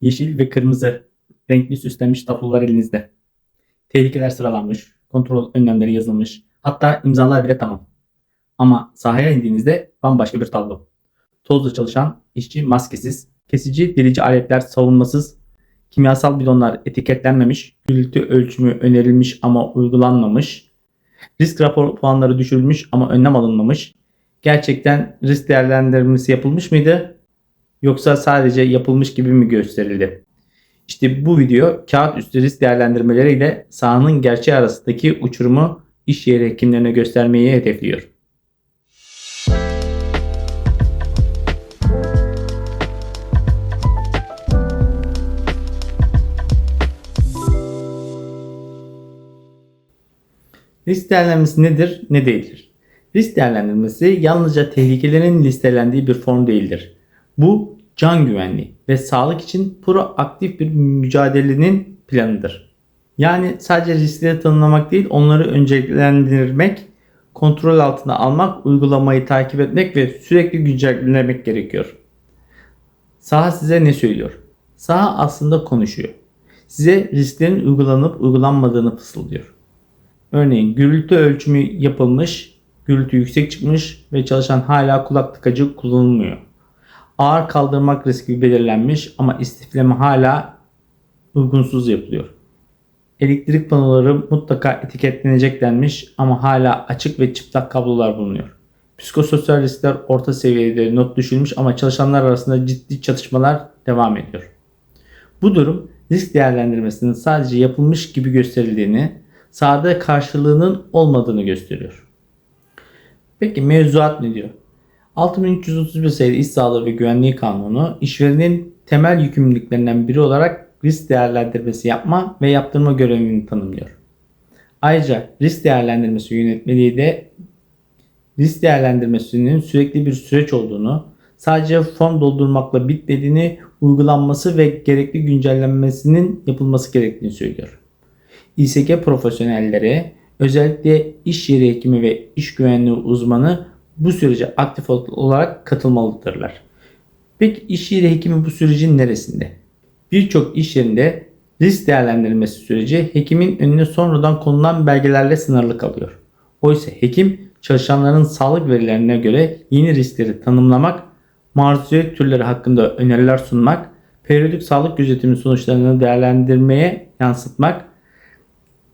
Yeşil ve kırmızı renkli süslenmiş tablolar elinizde. Tehlikeler sıralanmış, kontrol önlemleri yazılmış, hatta imzalar bile tamam. Ama sahaya indiğinizde bambaşka bir tablo. Tozla çalışan işçi maskesiz, kesici delici aletler savunmasız, kimyasal bidonlar etiketlenmemiş, gürültü ölçümü önerilmiş ama uygulanmamış, risk rapor puanları düşürülmüş ama önlem alınmamış, gerçekten risk değerlendirmesi yapılmış mıydı? Yoksa sadece yapılmış gibi mi gösterildi? İşte bu video kağıt üstü risk değerlendirmeleriyle sahanın gerçeği arasındaki uçurumu iş yeri hekimlerine göstermeyi hedefliyor. Risk değerlendirmesi nedir, ne değildir? Risk değerlendirmesi yalnızca tehlikelerin listelendiği bir form değildir. Bu can güvenliği ve sağlık için proaktif bir mücadelenin planıdır. Yani sadece riskleri tanımlamak değil, onları önceliklendirmek, kontrol altına almak, uygulamayı takip etmek ve sürekli güncellemek gerekiyor. Saha size ne söylüyor? Saha aslında konuşuyor. Size risklerin uygulanıp uygulanmadığını fısıldıyor. Örneğin gürültü ölçümü yapılmış, gürültü yüksek çıkmış ve çalışan hala kulak tıkacı kullanılmıyor. Ağır kaldırmak riski belirlenmiş ama istifleme hala uygunsuz yapılıyor. Elektrik panoları mutlaka etiketlenecek denmiş ama hala açık ve çıplak kablolar bulunuyor. Psikososyal riskler orta seviyede not düşülmüş ama çalışanlar arasında ciddi çatışmalar devam ediyor. Bu durum risk değerlendirmesinin sadece yapılmış gibi gösterildiğini, sahada karşılığının olmadığını gösteriyor. Peki mevzuat ne diyor? 6331 sayılı İş Sağlığı ve Güvenliği Kanunu işverenin temel yükümlülüklerinden biri olarak risk değerlendirmesi yapma ve yaptırma görevini tanımlıyor. Ayrıca risk değerlendirmesi yönetmeliği de risk değerlendirmesinin sürekli bir süreç olduğunu, sadece form doldurmakla bitmediğini, uygulanması ve gerekli güncellenmesinin yapılması gerektiğini söylüyor. İSG profesyonelleri özellikle iş yeri hekimi ve iş güvenliği uzmanı bu sürece aktif olarak katılmalıdırlar. Peki iş yeri hekimi bu sürecin neresinde? Birçok iş yerinde risk değerlendirilmesi süreci hekimin önüne sonradan konulan belgelerle sınırlı kalıyor. Oysa hekim çalışanların sağlık verilerine göre yeni riskleri tanımlamak, maruziyet türleri hakkında öneriler sunmak, periyodik sağlık gözetimi sonuçlarını değerlendirmeye yansıtmak,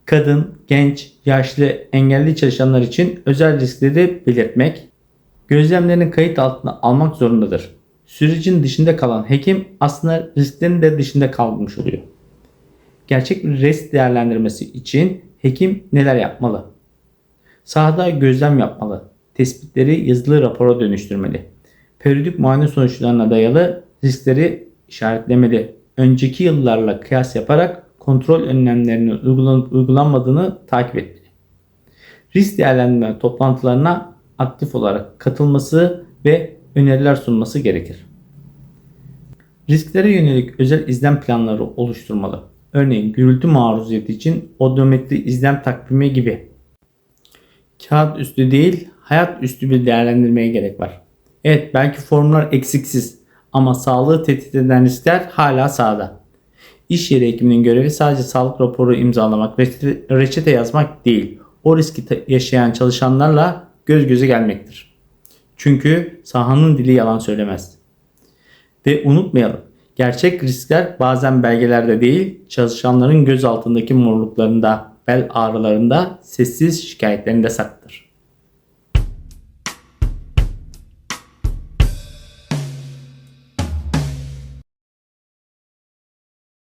kadın, genç, yaşlı, engelli çalışanlar için özel riskleri belirtmek, gözlemlerini kayıt altına almak zorundadır. Sürecin dışında kalan hekim aslında risklerin de dışında kalmış oluyor. Gerçek bir risk değerlendirmesi için hekim neler yapmalı? Sahada gözlem yapmalı. Tespitleri yazılı rapora dönüştürmeli. Periyodik muayene sonuçlarına dayalı riskleri işaretlemeli. Önceki yıllarla kıyas yaparak kontrol önlemlerinin uygulanıp uygulanmadığını takip etmeli. Risk değerlendirme toplantılarına aktif olarak katılması ve öneriler sunması gerekir. Risklere yönelik özel izlem planları oluşturmalı. Örneğin gürültü maruziyeti için odometri izlem takvimi gibi. Kağıt üstü değil, hayat üstü bir değerlendirmeye gerek var. Evet belki formlar eksiksiz ama sağlığı tehdit eden riskler hala sağda. İş yeri hekiminin görevi sadece sağlık raporu imzalamak, reçete yazmak değil. O riski yaşayan çalışanlarla göz göze gelmektir. Çünkü sahanın dili yalan söylemez. Ve unutmayalım, gerçek riskler bazen belgelerde değil, çalışanların göz altındaki morluklarında, bel ağrılarında, sessiz şikayetlerinde saklıdır.